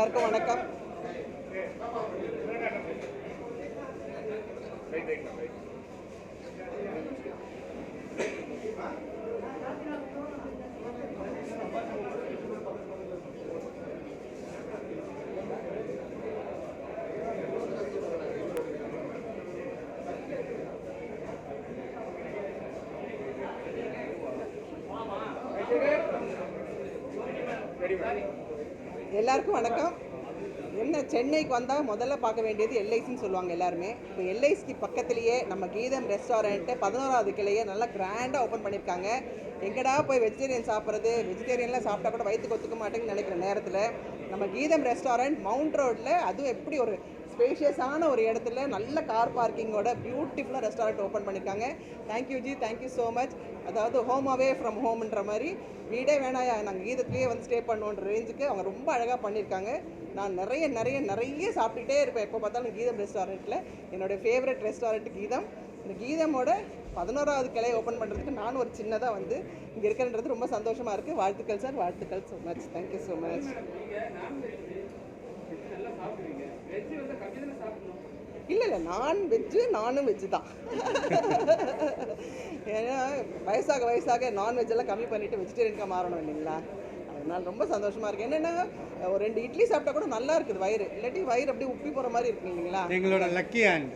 எல்லாருக்கும் வணக்கம். எல்லாருக்கும் வணக்கம். என்ன சென்னைக்கு வந்தால் முதல்ல பார்க்க வேண்டியது எல்ஐசின்னு சொல்லுவாங்க எல்லாருமே. இப்போ எல்ஐசிக்கு பக்கத்துலேயே நம்ம கீதம் ரெஸ்டாரண்ட்டு பதினோராவது கிளையை நல்லா கிராண்டாக ஓப்பன் பண்ணியிருக்காங்க. எங்கடா போய் வெஜிடேரியன் சாப்பிட்றது? வெஜிடேரியன்லாம் சாப்பிட்டா கூட வயிற்றுக்கு ஒத்துக்க மாட்டேங்குன்னு நினைக்கிற நேரத்தில் நம்ம கீதம் ரெஸ்டாரண்ட் மவுண்ட் ரோட்டில் அதுவும் எப்படி ஒரு ஸ்பேஷியஸான ஒரு இடத்துல நல்ல கார் பார்க்கிங்கோட பியூட்டிஃபுல்லாக ரெஸ்டாரண்ட் ஓப்பன் பண்ணியிருக்காங்க thank you ji thank you so much அதாவது ஹோம் அவே ஃப்ரம் ஹோம்ன்ற மாதிரி வீடே வேணாயா? நாங்கள் கீதத்துலேயே வந்து ஸ்டே பண்ணுவோன்ற ரேஞ்சுக்கு அவங்க ரொம்ப அழகாக பண்ணியிருக்காங்க நான் நிறைய நிறைய நிறைய சாப்பிட்டுட்டே இருப்பேன். எப்போ பார்த்தாலும் கீதம் ரெஸ்டாரண்ட்டில் என்னோட ஃபேவரட் ரெஸ்டாரண்ட் கீதம். இந்த கீதமோட பதினோராவது கிளை ஓப்பன் பண்ணுறதுக்கு நானும் ஒரு சின்னதாக வந்து இங்கே இருக்கிறன்றது ரொம்ப சந்தோஷமாக இருக்குது வாழ்த்துக்கள் சார் வாழ்த்துக்கள் so much thank you so much இல்லை இல்லை நான் வெஜ்ஜு நானும் வெஜ்ஜு தான். ஏன்னா வயசாக வயசாக நான்வெஜ் எல்லாம் கம்மி பண்ணிவிட்டு வெஜிடேரியனுக்காக மாறணும் இல்லைங்களா? அதனால ரொம்ப சந்தோஷமாக இருக்குது என்னென்னா ஒரு ரெண்டு இட்லி சாப்பிட்டா கூட நல்லா இருக்குது வயிறு. இல்லாட்டி வயிறு அப்படியே உப்பி போகிற மாதிரி இருக்கு இல்லைங்களா? எங்களோட லக்கி ஹேண்ட்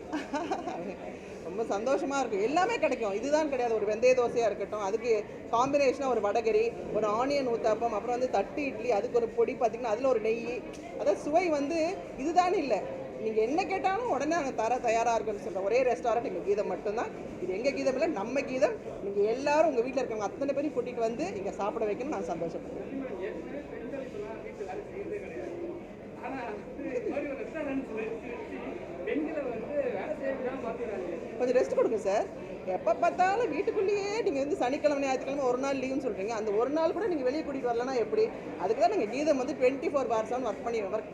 ரொம்ப சந்தோஷமாக இருக்கும் எல்லாமே கிடைக்கும். இதுதான் கிடையாது. ஒரு வெந்தய தோசையாக இருக்கட்டும் அதுக்கு காம்பினேஷனாக ஒரு வடகரி ஒரு ஆனியன் ஊத்தாப்பம் அப்புறம் வந்து தட்டு இட்லி அதுக்கு ஒரு பொடி பார்த்திங்கன்னா அதில் ஒரு நெய். அதாவது சுவை வந்து இதுதான் இல்லை. நீங்கள் என்ன கேட்டாலும் உடனே நாங்கள் தர தயாராக இருக்குன்னு சொல்கிறோம் ஒரே ரெஸ்டாரண்ட் எங்கள் கீதம் மட்டும்தான். இது எங்கள் கீதம் இல்லை நம்ம கீதம். நீங்கள் எல்லாரும் உங்கள் வீட்டில் இருக்கவங்க அத்தனை பேரும் கூட்டிகிட்டு வந்து இங்கே சாப்பிட வைக்கணும் நான் சந்தோஷப்படுறேன். கொஞ்சம் ரெஸ்ட் கொடுங்க சார் எப்போ பார்த்தாலும் வீட்டுக்குள்ளேயே நீங்கள் வந்து சனிக்கிழமை ஞாயிற்றுக்கிழமை ஒரு நாள் லீவுன்னு சொல்கிறீங்க அந்த ஒரு நாள் கூட நீங்கள் வெளியே கூட்டிகிட்டு வரலன்னா எப்படி? அதுக்கு தான் நீங்கள் கீதம் வந்து டுவெண்ட்டி ஃபோர் ஹவர்ஸ் ஒர்க் பண்ணி ஒர்க்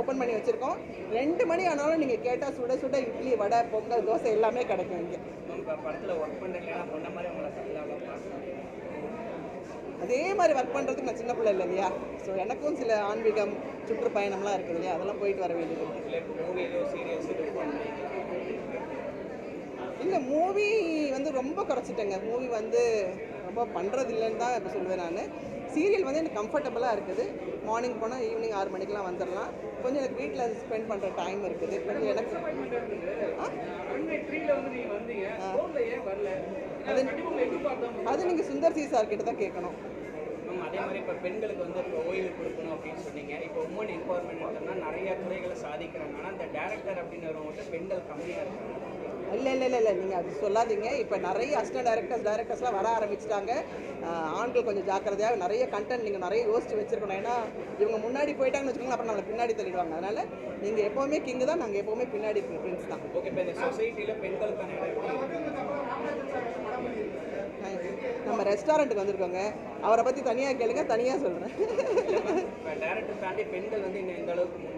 ஓப்பன் பண்ணி வச்சுருக்கோம். ரெண்டு மணி ஆனாலும் நீங்கள் கேட்டால் சுட சுட இட்லி வடை பொங்கல் தோசை எல்லாமே கிடைக்கும் இங்கே. அதே மாதிரி ஒர்க் பண்ணுறதுக்கு நான் சின்ன பிள்ளை இல்லை இல்லையா ஸோ எனக்கும் சில ஆன்மீகம் சுற்றுப்பயணம்லாம் இருக்குது இல்லையா? அதெல்லாம் போயிட்டு வர வேண்டியது. இல்லை மூவி வந்து ரொம்ப குறைச்சிட்டேங்க மூவி வந்து ரொம்ப பண்ணுறது இல்லைன்னு தான் இப்போ சொல்லுவேன் நான். சீரியல் வந்து எனக்கு கம்ஃபர்டபுளாக இருக்குது. மார்னிங் போனால் ஈவினிங் ஆறு மணிக்கெலாம் வந்துடலாம். கொஞ்சம் எனக்கு வீட்டில் ஸ்பெண்ட் பண்ணுற டைம் இருக்குது. கொஞ்சம் எனக்கு அது அது நீங்கள் சுந்தர் சி சார் கிட்ட தான் கேட்கணும். அதே மாதிரி இப்போ பெண்களுக்கு வந்து இப்போ ஓய்வு கொடுக்கணும் அப்படின்னு சொன்னீங்க. இப்போ உமன் எம்பவர்மெண்ட் நிறைய துறைகளை சாதிக்கிறாங்க. ஆனால் இந்த டேரக்டர் அப்படின்னு வரவங்க பெண்கள் கம்மியாக இருக்காங்க. இல்லை இல்லை இல்லை இல்லை. நீங்கள் அது சொல்லாதீங்க. இப்போ நிறைய அசிஸ்டன்ட் டைரக்டர்ஸ் டைரக்டர்ஸ்லாம் வர ஆரம்பிச்சிட்டாங்க. ஆண்கள் கொஞ்சம் ஜாக்கிரதையாக நிறைய கண்டென்ட் நீங்கள் நிறைய யோசிச்சு வச்சிருக்கணும். ஏன்னா இவங்க முன்னாடி போயிட்டாங்கன்னு வச்சுக்கோங்க அப்புறம் நம்மளை பின்னாடி தள்ளிடுவாங்க. அதனால் நீங்கள் எப்போவுமே கிங்கு தான் நாங்கள் எப்போவுமே பின்னாடி பிரின்ஸ் தான். ஓகே சொசைட்டியில் பெண்களுக்கான? நம்ம ரெஸ்டாரண்ட்டுக்கு வந்திருக்கோங்க. அவரை பற்றி தனியாக கேளுங்க தனியாக சொல்கிறேன் டேரக்டர் தாண்டி பெண்கள் வந்து இன்னும் எந்த அளவுக்கு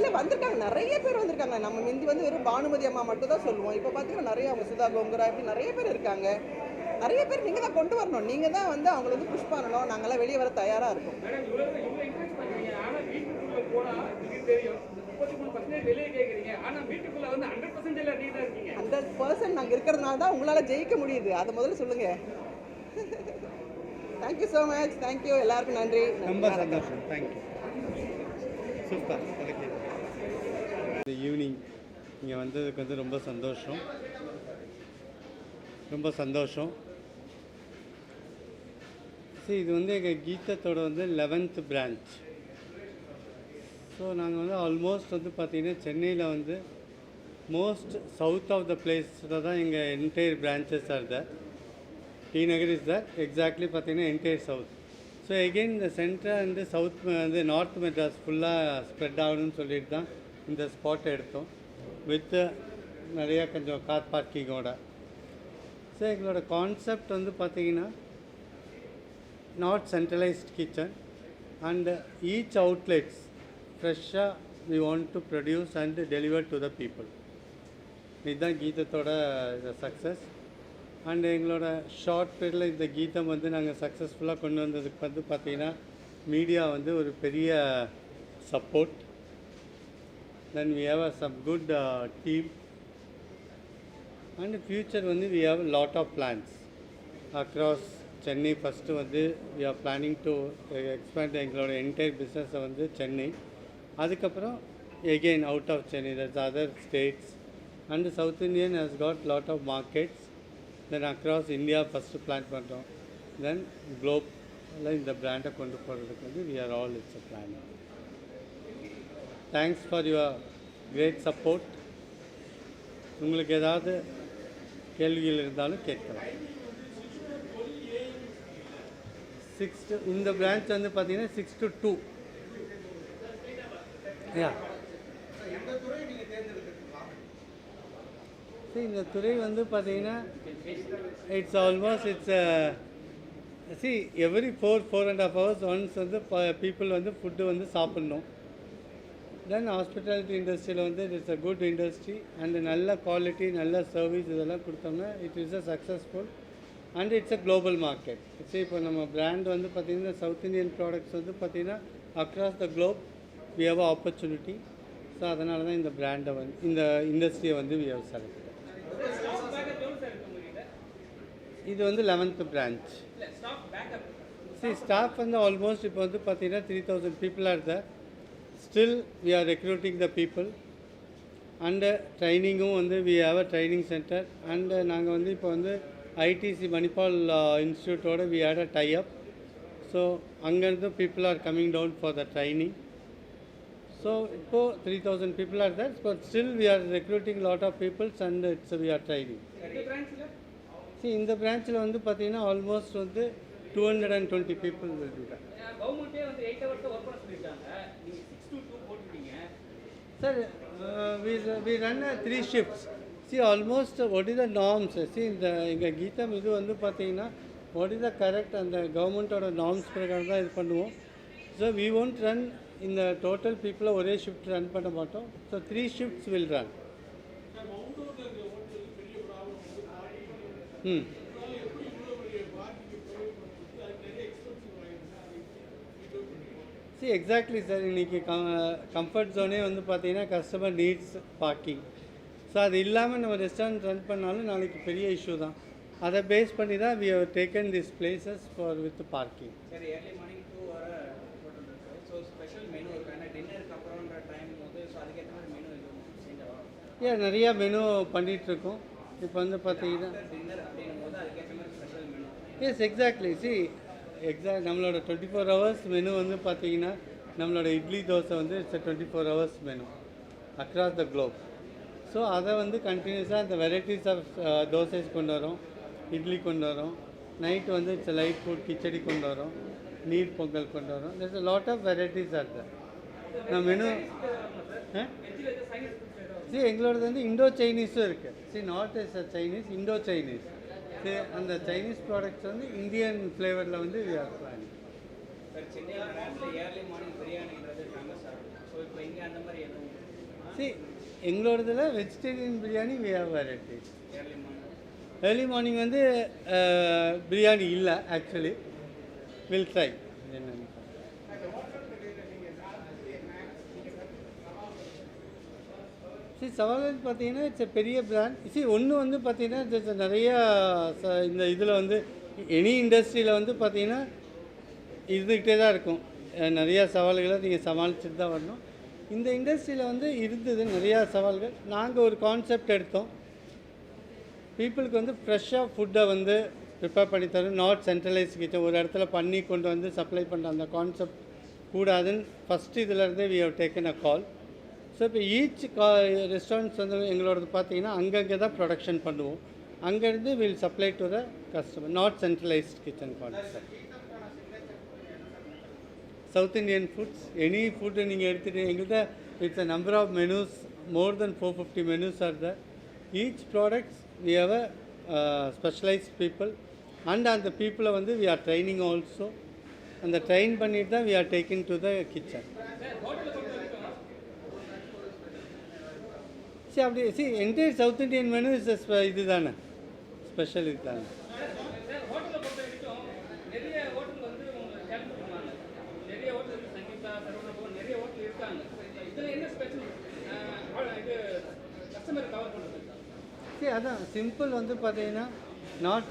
இல்லை வந்திருக்காங்க. நிறைய பேர் வந்திருக்காங்க. நம்ம முந்தி வந்து வெறும் பானுமதி அம்மா மட்டும் தான் சொல்லுவோம். இப்போ பார்த்தீங்கன்னா நிறைய அவங்க சுதா கோங்குரா இப்படி நிறைய பேர் இருக்காங்க. நிறைய பேர் நீங்கள் தான் கொண்டு வரணும். நீங்கள் தான் வந்து அவங்கள வந்து புஷ் பண்ணணும். நாங்கள்லாம் வெளியே வர தயாராக இருக்கோம். ஹண்ட்ரட் பர்சன்ட் நாங்கள் இருக்கிறதுனால தான் உங்களால் ஜெயிக்க முடியுது. அதை முதல்ல சொல்லுங்கள் தேங்க்யூ ஸோ மச் தேங்க்யூ எல்லாருக்கும் நன்றி. ரொம்ப சந்தோஷம். தேங்க்யூ சூப்பர் இந்த ஈவினிங் இங்கே வந்ததுக்கு வந்து ரொம்ப சந்தோஷம். ரொம்ப சந்தோஷம். சரி இது வந்து எங்கள் கீதத்தோட வந்து லெவன்த் பிரான்ச் ஸோ நாங்கள் வந்து ஆல்மோஸ்ட் வந்து பார்த்திங்கன்னா சென்னையில் வந்து மோஸ்ட் சவுத் ஆஃப் த பிளேஸில் தான் எங்கள் entire branches are there T Nagar is the exactly பார்த்தீங்கன்னா என்டையர் சவுத் ஸோ எகெயின் இந்த சென்டர் வந்து சவுத் வந்து நார்த் மெட்ராஸ் ஃபுல்லாக ஸ்ப்ரெட் ஆகணும்னு சொல்லிட்டு தான் இந்த ஸ்பாட்டை எடுத்தோம். வித் நிறையா கொஞ்சம் கார் பார்க்கிங்கோட ஸோ எங்களோட கான்செப்ட் வந்து பார்த்தீங்கன்னா not centralised kitchen and each outlets ஃப்ரெஷ்ஷாக we want to produce and deliver to the people இதுதான் கீதத்தோட சக்ஸஸ் அண்ட் எங்களோட ஷார்ட் பீரியடில் இந்த கீதம் வந்து நாங்கள் சக்ஸஸ்ஃபுல்லாக கொண்டு வந்ததுக்கு வந்து பார்த்திங்கன்னா மீடியா வந்து ஒரு பெரிய support then we have a some good team and future வந்து we have lot of plans across Chennai first வந்து we are planning to expand எங்களோட என்டையர் பிஸ்னஸை வந்து சென்னை அதுக்கப்புறம் again out of Chennai that's other states and south Indian has got lot of markets then across India first plan பண்ணுறோம் then globe எல்லாம் இந்த பிராண்டை கொண்டு போகிறதுக்கு வந்து we are all it's a plan thanks for your great support உங்களுக்கு ஏதாவது கேள்விகள் இருந்தாலும் கேட்கலாம். சிக்ஸ் டு இந்த பிரான்ச் வந்து பார்த்தீங்கன்னா சிக்ஸ் டு டூ யா சரி இந்த துறை வந்து பார்த்தீங்கன்னா it's almost it's see every four four and half hours once வந்து ப பீப்புள் வந்து ஃபுட்டு வந்து சாப்பிட்ணும். தென் ஹாஸ்பிட்டாலிட்டி இண்டஸ்ட்ரியில் வந்து it's a good industry and நல்ல குவாலிட்டி நல்ல சர்வீஸ் இதெல்லாம் கொடுத்தோம்னா it is a successful and it's a global market சரி இப்போ நம்ம பிராண்ட் வந்து பார்த்திங்கன்னா சவுத் இந்தியன் ப்ராடக்ட்ஸ் வந்து பார்த்திங்கன்னா across the globe we have opportunity so அதனால தான் இந்த பிராண்டை வந்து இந்த இண்டஸ்ட்ரியை வந்து வி ஹவ் செலக்ட் இது வந்து லெவன்த்து பிரான்ச் சரி ஸ்டாஃப் வந்து ஆல்மோஸ்ட் இப்போ வந்து பார்த்தீங்கன்னா three thousand people are the still we are recruiting the people and ட்ரைனிங்கும் வந்து we have a training centre and நாங்கள் வந்து இப்போ வந்து ITC Manipal இன்ஸ்டியூட்டோட we had a tie up so அங்கேருந்து people are coming down for the training so இப்போது three thousand people are that but still we are recruiting lot of peoples and it's we are training see இந்த பிரான்ச்சில் வந்து பார்த்தீங்கன்னா almost வந்து two hundred and twenty people will do that கவர்மெண்ட்டே வந்து eight hours work பண்ண சொல்லியிருக்காங்க நீங்கள் six to two போட்டுட்டீங்க sir we we run three shifts see almost what is the norms see இந்த எங்கள் கீதம் இது வந்து பார்த்தீங்கன்னா வாட் இஸ் த கரெக்ட் அந்த கவர்மெண்ட்டோட நார்ம்ஸ் பிரகாரம் தான் இது பண்ணுவோம். ஸோ வி ஒன்ட் ரன் இந்த டோட்டல் பீப்புளை ஒரே ஷிஃப்ட் ரன் பண்ண மாட்டோம். So three shifts will run hmm see exactly sir இன்றைக்கி கம் கம்ஃபர்ட் ஜோனே வந்து பார்த்தீங்கன்னா கஸ்டமர் நீட்ஸ் பார்க்கிங் ஸோ அது இல்லாமல் நம்ம ரெஸ்டாரண்ட் ரன் பண்ணாலும் நாளைக்கு பெரிய இஷ்யூ தான். அதை பேஸ் பண்ணி தான் we have taken this places for with parking ஏன் நிறையா மெனு பண்ணிகிட்ருக்கோம் இப்போ வந்து பார்த்தீங்கன்னா எஸ் எக்ஸாக்ட்லி சி எக்ஸாக்ட் நம்மளோட டுவெண்ட்டி ஃபோர் ஹவர்ஸ் மெனு வந்து பார்த்தீங்கன்னா நம்மளோட இட்லி தோசை வந்து it's twenty four hours menu across the globe so அதை வந்து கண்டினியூஸாக அந்த வெரைட்டிஸ் ஆஃப் தோசைஸ் கொண்டு வரோம் இட்லி கொண்டு வரோம் நைட்டு வந்து இட்ஸ் லைட் ஃபுட் கிச்சடி கொண்டு வரோம் நீர் பொங்கல் கொண்டு வரோம். That's lot of varieties are there. நான் மெனு சி எங்களோடது வந்து இண்டோ சைனீஸும் இருக்குது see not is a Chinese Indo Chinese see அந்த சைனீஸ் ப்ராடக்ட்ஸ் வந்து இந்தியன் ஃப்ளேவரில் வந்து we are planning. சார் சென்னையில் நேரத்தில் ஏர்லி மார்னிங் பிரியாணின்றது ஃபேமஸ் ஆகும் ஸோ இப்போ இங்கே அந்த மாதிரி எதுவும் see எங்களோடதுல vegetarian biryani have varieties early morning early morning வந்து பிரியாணி இல்லை ஆக்சுவலி வில் ட்ரை என்னன்னு சி சவால்கள் பார்த்தீங்கன்னா இட்ஸ் பெரிய பிராண்ட் சி ஒன்று வந்து பார்த்தீங்கன்னா there's நிறையா ச- இந்த இதில் வந்து எனி இண்டஸ்ட்ரியில் வந்து பார்த்தீங்கன்னா இருந்துக்கிட்டே தான் இருக்கும். நிறையா சவால்களை நீங்கள் சமாளிச்சுட்டு தான் வரணும். இந்த இண்டஸ்ட்ரியில் வந்து இருந்தது நிறையா சவால்கள். நாங்கள் ஒரு கான்செப்ட் எடுத்தோம். பீப்புளுக்கு வந்து ஃப்ரெஷ்ஷாக ஃபுட்டை வந்து ப்ரிப்பேர் பண்ணி தரும் நாட் சென்ட்ரலைஸ் கிச்சன் ஒரு இடத்துல பண்ணி கொண்டு வந்து சப்ளை பண்ணுற அந்த கான்செப்ட் கூடாதுன்னு first இதிலேருந்தே we have taken a call so இப்போ ஈச் கா ரெஸ்டாரண்ட்ஸ் வந்து எங்களோடது பார்த்தீங்கன்னா அங்கங்கே தான் ப்ரொடக்ஷன் பண்ணுவோம். அங்கேருந்து will supply to the customer not centralised kitchen concept south Indian foods any food நீங்கள் எடுத்துகிட்டு எங்கள்கிட்ட it's a number of menus more then four fifty menus are the each products we have a specialised people and அந்த பீப்புளை வந்து we are training also அந்த train பண்ணிட்டு தான் we are taking to the kitchen சரி அப்படி see entire south Indian menu is இது தானே ஸ்பெஷல் இது தானே சரி அதான் சிம்பிள் வந்து பார்த்தீங்கன்னா நாட்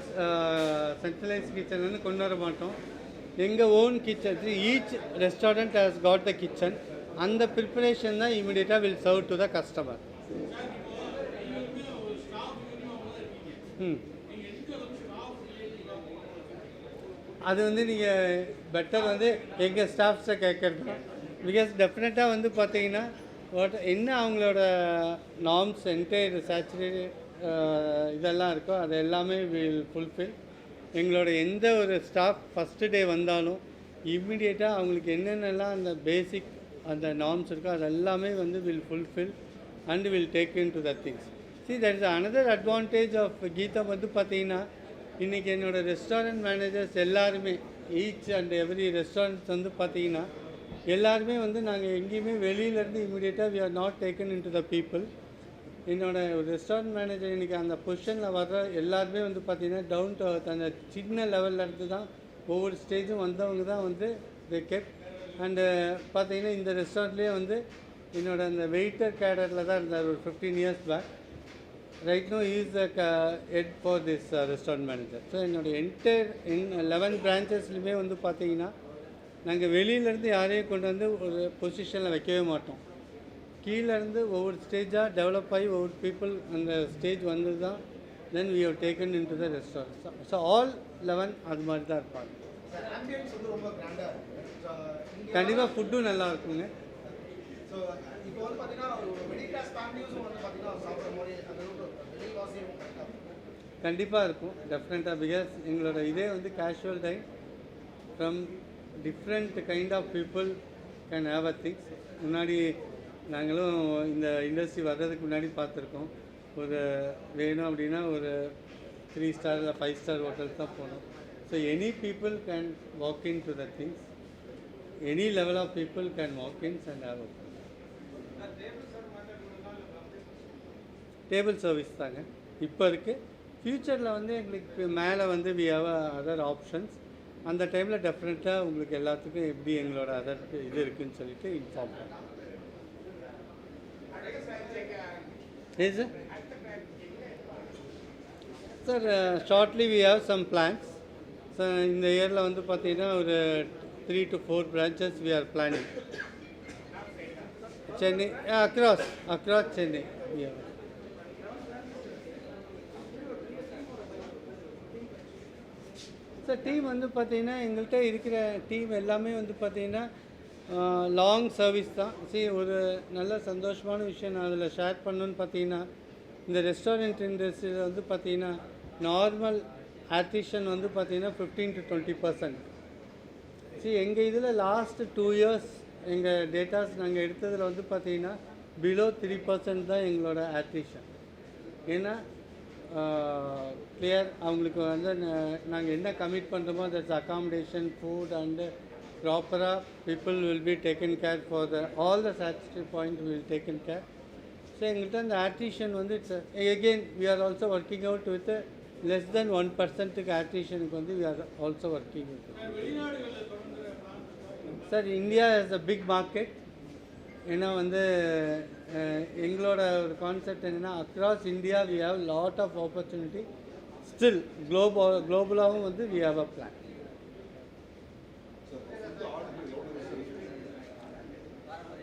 சென்ட்ரலைஸ் கிச்சன் வந்து கொண்டு வர மாட்டோம். எங்கள் own kitchen each restaurant has got the kitchen அந்த ப்ரிப்பரேஷன் தான் இமீடியட்டாக will serve to the customer hmm. அது வந்து நீங்கள் பெட்டர் வந்து எங்கள் ஸ்டாஃப்ஸை கேட்குறது தான். பிகாஸ் டெஃபினட்டாக வந்து பார்த்தீங்கன்னா வாட் என்ன அவங்களோட நார்ம்ஸ் என்டையர் சேச்சுரேட் இதெல்லாம் இருக்கோ அது எல்லாமே வில் ஃபுல்ஃபில் எங்களோட எந்த ஒரு ஸ்டாஃப் ஃபஸ்ட்டு டே வந்தாலும் இம்மிடியேட்டாக அவங்களுக்கு என்னென்னலாம் அந்த பேசிக் அந்த நார்ம்ஸ் இருக்கோ அது எல்லாமே வந்து will fulfil and will take in to the things see that is another advantage of Geetha வந்து பார்த்தீங்கன்னா இன்றைக்கி என்னோடய ரெஸ்டாரண்ட் மேனேஜர்ஸ் எல்லாருமே ஈச் அண்ட் எவ்ரி ரெஸ்டாரண்ட்ஸ் வந்து பார்த்தீங்கன்னா எல்லாருமே வந்து நாங்கள் எங்கேயுமே வெளியிலேருந்து இமீடியட்டாக we are not taken in to the people என்னோட ரெஸ்டாரண்ட் மேனேஜர் இன்றைக்கி அந்த பொசிஷனில் வர்ற எல்லாருமே வந்து பார்த்தீங்கன்னா டவுன் டு அந்த சின்ன லெவலில் இருந்து தான் ஒவ்வொரு ஸ்டேஜும் வந்தவங்க தான் வந்து தே கெப் அண்டு பார்த்தீங்கன்னா இந்த ரெஸ்டாரண்ட்லேயே வந்து என்னோட அந்த வெயிட்டர் கேடரில் தான் இருந்தார் ஒரு fifteen years back right no is the head for this restaurant manager so என்னோட என்டையர் இன் லெவன் பிரான்ச்சஸ்லையுமே வந்து பார்த்தீங்கன்னா நாங்கள் வெளியிலேருந்து யாரையும் கொண்டு வந்து ஒரு பொசிஷனில் வைக்கவே மாட்டோம். கீழேருந்து ஒவ்வொரு ஸ்டேஜாக டெவலப் ஆகி ஒவ்வொரு பீப்புள் அந்த ஸ்டேஜ் வந்து தான் then we have taken in to the restaurant so all eleven அது மாதிரி தான் இருப்பாங்க கண்டிப்பாக ஃபுட்டும் நல்லா இருக்குங்க. ஸோ இப்போ வந்து பார்த்தீங்கன்னா ஒரு மிடில் கிளாஸ் ஃபேமிலியும் வந்து பார்த்தீங்கன்னா சாப்பிட்ற மாதிரி அந்த இருக்கும். கண்டிப்பாக இருக்கும் டெஃபினட்டாக பிகாஸ் எங்களோட இதே வந்து casual time from different kind of people can have a things முன்னாடி நாங்களும் இந்த இண்டஸ்ட்ரி வர்றதுக்கு முன்னாடி பார்த்துருக்கோம். ஒரு வேணும் அப்படின்னா ஒரு த்ரீ ஸ்டார் இல்லை ஃபைவ் ஸ்டார் ஹோட்டல்ஸ் தான் போனோம் so any people can walk in to the things any level of people can walk ins and have table service தாங்க. இப்போ இருக்குது ஃப்யூச்சரில் வந்து எங்களுக்கு மேலே வந்து வி ஹவ் அதர் ஆப்ஷன்ஸ் அந்த டைமில் டெஃபினட்டாக உங்களுக்கு எல்லாத்துக்கும் எப்படி எங்களோட அதர் இது இருக்குதுன்னு சொல்லிட்டு இன்ஃபார்ம் பண்ணோம் sir sir shortly we have some plans sir இந்த இயரில் வந்து பார்த்தீங்கன்னா ஒரு three to four branches we are planning Chennai across across Chennai we have. Sir team வந்து பார்த்தீங்கன்னா எங்கள்கிட்ட இருக்கிற டீம் எல்லாமே வந்து பார்த்தீங்கன்னா லாங் சர்வீஸ் தான். சரி ஒரு நல்ல சந்தோஷமான விஷயம் நான் அதில் ஷேர் பண்ணணுன்னு பார்த்தீங்கன்னா இந்த ரெஸ்டாரண்ட் இண்டஸ்ட்ரியில் வந்து பார்த்தீங்கன்னா நார்மல் ஆர்டிஷன் வந்து பார்த்தீங்கன்னா ஃபிஃப்டீன் டு டுவெண்ட்டி பர்சன்ட் சரி எங்கள் இதில் லாஸ்ட் டூ இயர்ஸ் எங்கள் டேட்டாஸ் நாங்கள் எடுத்ததில் வந்து பார்த்தீங்கன்னா பிலோ த்ரீ பர்சன்ட் தான் எங்களோட ஆர்டிஷன் ஏன்னா கிளியர் அவங்களுக்கு வந்து நாங்கள் என்ன கமிட் பண்ணுறோமோ தட்ஸ் அகாமடேஷன் ஃபுட் அண்டு ப்ராப்பராக people will be taken care for the all the satisfy point will taken care so எங்கள்கிட்ட அந்த ஆர்டிஷன் வந்து it's again we are also working out with less than one பர்சன்ட்டுக்கு ஆர்டிஷனுக்கு வந்து we are also working sir India is a big market ஏன்னா வந்து எங்களோட ஒரு கான்செப்ட் என்னென்னா across India we have lot of opportunity still குளோபா குளோபலாகவும் வந்து we have a plan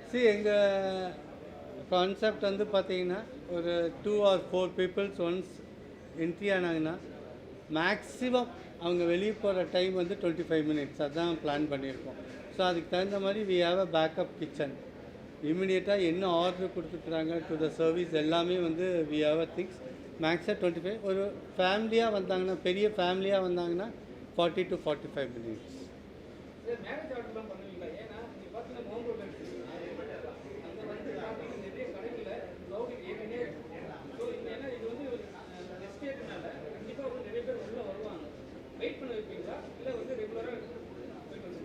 see எங்கள் கான்செப்ட் வந்து பார்த்தீங்கன்னா ஒரு two or four peoples once entry ஆனாங்கன்னா maximum அவங்க வெளியே போகிற டைம் வந்து டுவெண்ட்டி ஃபைவ் மினிட்ஸ் அதான் பிளான் பண்ணியிருக்கோம். ஸோ அதுக்கு தகுந்த மாதிரி we have a backup kitchen இமிடியேட்டாக என்ன ஆர்டர் கொடுத்துருக்குறாங்க டு த சர்வீஸ் எல்லாமே வந்து வி ஹாவ் அ திங்ஸ் மேக்ஸாக டுவெண்ட்டி ஃபைவ் ஒரு ஃபேமிலியாக வந்தாங்கன்னா பெரிய ஃபேமிலியாக வந்தாங்கன்னா forty to forty five minutes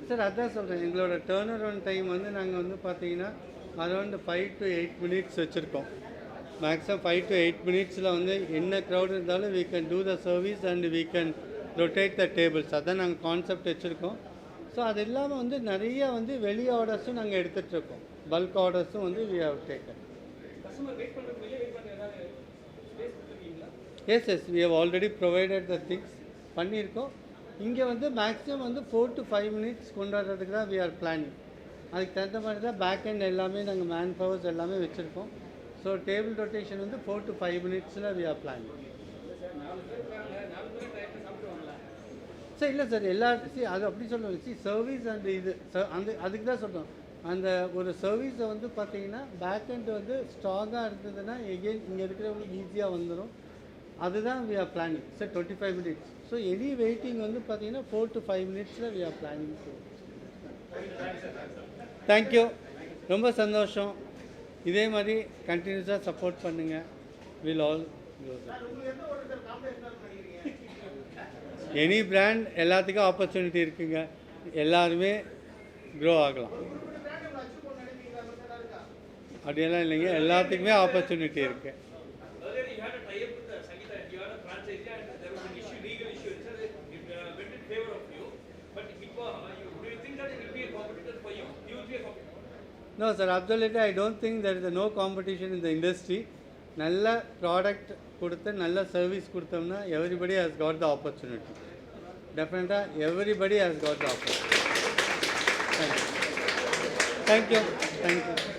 sir அதான் சொல்கிறேன் எங்களோட டேர்ன் அரவுண்ட் டைம் வந்து நாங்கள் வந்து பார்த்தீங்கன்னா around five to eight minutes வச்சுருக்கோம். மேக்ஸிமம் ஃபைவ் டு எயிட் மினிட்ஸில் வந்து என்ன க்ரௌட் இருந்தாலும் we can do the service and we can rotate the tables அதான் நாங்கள் கான்செப்ட் வச்சுருக்கோம். ஸோ அது இல்லாமல் வந்து நிறைய வந்து வெளி ஆர்டர்ஸும் நாங்கள் எடுத்துகிட்ருக்கோம் பல்க் ஆர்டர்ஸும் வந்து we have taken yes yes we have already provided the things பண்ணியிருக்கோம். இங்கே வந்து மேக்ஸிமம் வந்து ஃபோர் டு ஃபைவ் மினிட்ஸ் கொண்டு வர்றதுக்கு தான் வி ஆர் பிளானிங் அதுக்கு தகுந்த மாதிரி தான் பேக் end எல்லாமே நாங்கள் மேன் பவர்ஸ் எல்லாமே வச்சுருக்கோம். ஸோ டேபிள் ரொட்டேஷன் வந்து ஃபோர் டு ஃபைவ் மினிட்ஸில் வி ஆர் பிளானிங் சார் இல்லை சார் எல்லா சி அது அப்படி சொல்லுவாங்க. சி சர்வீஸ் அண்ட் இது ச- அந்த அதுக்கு தான் சொல்கிறோம் அந்த ஒரு சர்வீஸை வந்து பார்த்தீங்கன்னா பேக் end வந்து ஸ்ட்ராங்காக இருந்ததுன்னா எகெயின் இங்கே இருக்கிறவங்களுக்கு ஈஸியாக வந்துடும் அதுதான் we are planning sir twenty five minutes so any waiting வந்து பார்த்தீங்கன்னா ஃபோர் டு ஃபைவ் மினிட்ஸில் we are planning thank you ரொம்ப சந்தோஷம். இதே மாதிரி கண்டினியூஸாக சப்போர்ட் பண்ணுங்கள் வில் ஆல் எனி பிராண்ட் எல்லாத்துக்கும் ஆப்பர்ச்சுனிட்டி இருக்குங்க. எல்லாருமே க்ரோ ஆகலாம். அப்படியெல்லாம் இல்லைங்க. எல்லாத்துக்குமே ஆப்பர்ச்சுனிட்டி இருக்குது no sir absolutely. I don't think there is no competition in the industry. நல்ல ப்ராடக்ட் கொடுத்து நல்ல சர்வீஸ் கொடுத்தோம்னா everybody has got the opportunity டெஃபினட்டாக everybody has got the opportunity thank you thank you